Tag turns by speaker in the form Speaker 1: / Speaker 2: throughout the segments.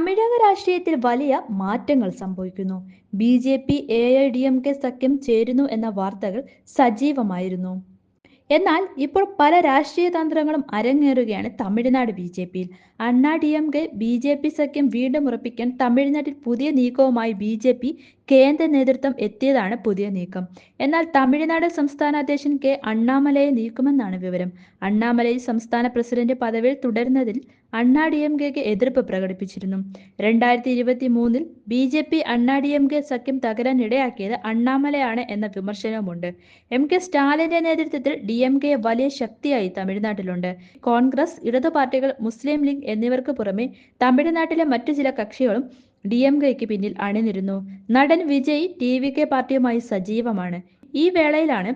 Speaker 1: തമിഴക രാഷ്ട്രീയത്തിൽ വലിയ മാറ്റങ്ങൾ സംഭവിക്കുന്നു. B J P A I D M K സഖ്യം ചേരുന്നു എന്ന വാർത്തകൾ സജീവമായിരുന്നു. എന്നാൽ ഇപ്പോൾ പല രാഷ്ട്രീയ തന്ത്രങ്ങളും അരങ്ങേറുകയാണ് തമിഴ്നാട് ബി ജെ പിയിൽ. Anna D M K B J P സഖ്യം വീണ്ടും ഉറപ്പിക്കാൻ തമിഴ്നാട്ടിൽ പുതിയ നീക്കവുമായി ബി ജെ പി കേന്ദ്ര നേതൃത്വം എത്തിയതാണ് പുതിയ നീക്കം. എന്നാൽ തമിഴ്നാട് സംസ്ഥാന അധ്യക്ഷൻ കെ അണ്ണാമലയെ നീക്കുമെന്നാണ് വിവരം. അണ്ണാമലൈ സംസ്ഥാന പ്രസിഡന്റ് പദവിയിൽ തുടരുന്നതിൽ അണ്ണാ ഡി എം കെക്ക് എതിർപ്പ് പ്രകടിപ്പിച്ചിരുന്നു. രണ്ടായിരത്തി ഇരുപത്തി മൂന്നിൽ B J P Anna D M K സഖ്യം തകരാൻ ഇടയാക്കിയത് അണ്ണാമലയാണ് എന്ന വിമർശനവുമുണ്ട്. എം കെ സ്റ്റാലിന്റെ നേതൃത്വത്തിൽ ഡി എം കെ വലിയ ശക്തിയായി തമിഴ്നാട്ടിലുണ്ട്. കോൺഗ്രസ് ഇടതു പാർട്ടികൾ മുസ്ലിം ലീഗ് എന്നിവർക്ക് പുറമെ തമിഴ്നാട്ടിലെ മറ്റു ചില കക്ഷികളും ഡി എം കെക്ക് പിന്നിൽ അണിനിരുന്നു. നടൻ വിജയ് ടി വി കെ പാർട്ടിയുമായി സജീവമാണ്. ഈ വേളയിലാണ്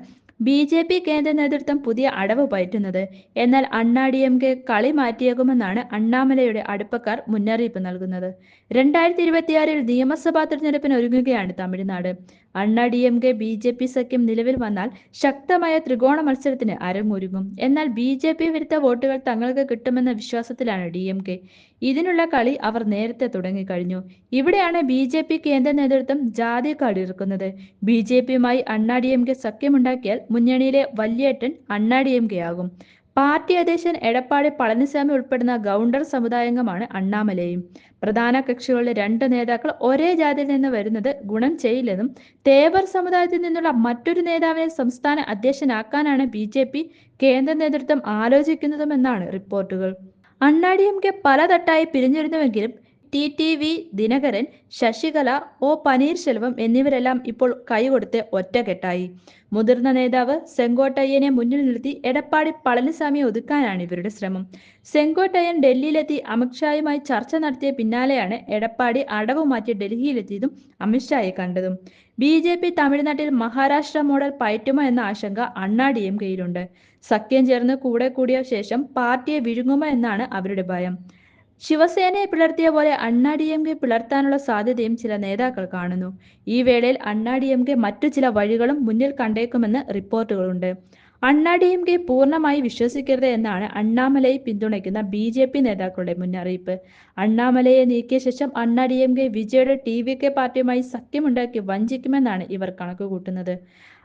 Speaker 1: ബി ജെ പി കേന്ദ്ര നേതൃത്വം പുതിയ അടവ് പയറ്റുന്നത്. എന്നാൽ അണ്ണാ ഡി എം കെ കളി മാറ്റിയേക്കുമെന്നാണ് അണ്ണാമലയുടെ അടുപ്പക്കാർ മുന്നറിയിപ്പ് നൽകുന്നത്. രണ്ടായിരത്തി ഇരുപത്തിയാറിൽ നിയമസഭാ തെരഞ്ഞെടുപ്പിന് ഒരുങ്ങുകയാണ് Tamil Nadu. Anna D M K B J P സഖ്യം നിലവിൽ വന്നാൽ ശക്തമായ ത്രികോണ മത്സരത്തിന് അരങ്ങൊരുങ്ങും എന്നാൽ ബി ജെ പി വിരുദ്ധ വോട്ടുകൾ തങ്ങൾക്ക് കിട്ടുമെന്ന വിശ്വാസത്തിലാണ് ഡി എം കെ. ഇതിനുള്ള കളി അവർ നേരത്തെ തുടങ്ങിക്കഴിഞ്ഞു. ഇവിടെയാണ് ബി ജെ പി കേന്ദ്ര നേതൃത്വം ജാതി കാടിറക്കുന്നത് ബി ജെ പിയുമായി അണ്ണാ ഡി എം കെ സഖ്യമുണ്ടാക്കിയാൽ മുന്നണിയിലെ വല്യേട്ടൻ അണ്ണാ ഡി എം കെ ആകും. പാർട്ടി അധ്യക്ഷൻ എടപ്പാടി പളനിസ്വാമി ഉൾപ്പെടുന്ന ഗൗണ്ടർ സമുദായംഗമാണ് അണ്ണാമലയും. പ്രധാന കക്ഷികളിലെ രണ്ട് നേതാക്കൾ ഒരേ ജാതിയിൽ നിന്ന് വരുന്നത് ഗുണം ചെയ്യില്ലെന്നും തേവർ സമുദായത്തിൽ നിന്നുള്ള മറ്റൊരു നേതാവിനെ സംസ്ഥാന അധ്യക്ഷനാക്കാനാണ് ബി ജെ പി കേന്ദ്ര നേതൃത്വം ആലോചിക്കുന്നതുമെന്നാണ് റിപ്പോർട്ടുകൾ. അണ്ണാ ഡി എം കെ പലതട്ടായി പിരിഞ്ഞിരുന്നുവെങ്കിലും T T V Dhinakaran Sasikala O Panneerselvam എന്നിവരെല്ലാം ഇപ്പോൾ കൈകൊടുത്ത് ഒറ്റക്കെട്ടായി. മുതിർന്ന നേതാവ് സെങ്കോട്ടയ്യനെ മുന്നിൽ നിർത്തി എടപ്പാടി പളനിസ്വാമിയെ ഒതുക്കാനാണ് ഇവരുടെ ശ്രമം. സെങ്കോട്ടയ്യൻ ഡൽഹിയിലെത്തി അമിത്ഷായുമായി ചർച്ച നടത്തിയ പിന്നാലെയാണ് എടപ്പാടി അടവ് മാറ്റി ഡൽഹിയിലെത്തിയതും അമിത്ഷായെ കണ്ടതും. ബി ജെ പി തമിഴ്നാട്ടിൽ മഹാരാഷ്ട്ര മോഡൽ പയറ്റുമോ എന്ന ആശങ്ക അണ്ണാ കെയിലുണ്ട് സഖ്യം ചേർന്ന് കൂടെ കൂടിയ ശേഷം പാർട്ടിയെ വിഴുങ്ങുമോ എന്നാണ് അവരുടെ ഭയം. ശിവസേനയെ പിളർത്തിയ പോലെ അണ്ണാ ഡി എം കെ പിളർത്താനുള്ള സാധ്യതയും ചില നേതാക്കൾ കാണുന്നു. ഈ വേളയിൽ അണ്ണാ ഡി എം കെ മറ്റു ചില വഴികളും മുന്നിൽ കണ്ടേക്കുമെന്ന് റിപ്പോർട്ടുകളുണ്ട്. അണ്ണാ ഡി എം കെ പൂർണമായി വിശ്വസിക്കരുത് എന്നാണ് അണ്ണാമലയെ പിന്തുണയ്ക്കുന്ന ബി ജെ പി നേതാക്കളുടെ മുന്നറിയിപ്പ്. അണ്ണാമലയെ നീക്കിയ ശേഷം അണ്ണാ ഡി എം കെ വിജയുടെ ടി വി കെ പാർട്ടിയുമായി സഖ്യമുണ്ടാക്കി വഞ്ചിക്കുമെന്നാണ് ഇവർ കണക്കുകൂട്ടുന്നത്.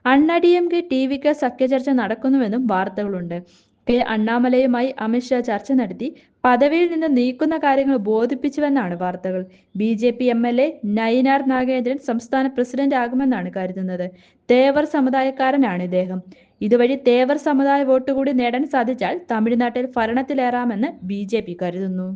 Speaker 1: Anna D M K T V K സഖ്യചർച്ച നടക്കുന്നുവെന്നും വാർത്തകളുണ്ട്. കെ അണ്ണാമലയുമായി അമിത്ഷാ ചർച്ച നടത്തി പദവിയിൽ നിന്ന് നീക്കുന്ന കാര്യങ്ങൾ ബോധിപ്പിച്ചുവെന്നാണ് വാർത്തകൾ. B J P M L A Nainar Nagendran സംസ്ഥാന പ്രസിഡന്റ് ആകുമെന്നാണ് കരുതുന്നത്. തേവർ സമുദായക്കാരനാണ് ഇദ്ദേഹം. ഇതുവഴി തേവർ സമുദായ വോട്ട് കൂടി നേടാൻ സാധിച്ചാൽ തമിഴ്നാട്ടിൽ ഭരണത്തിലേറാമെന്ന് ബി കരുതുന്നു.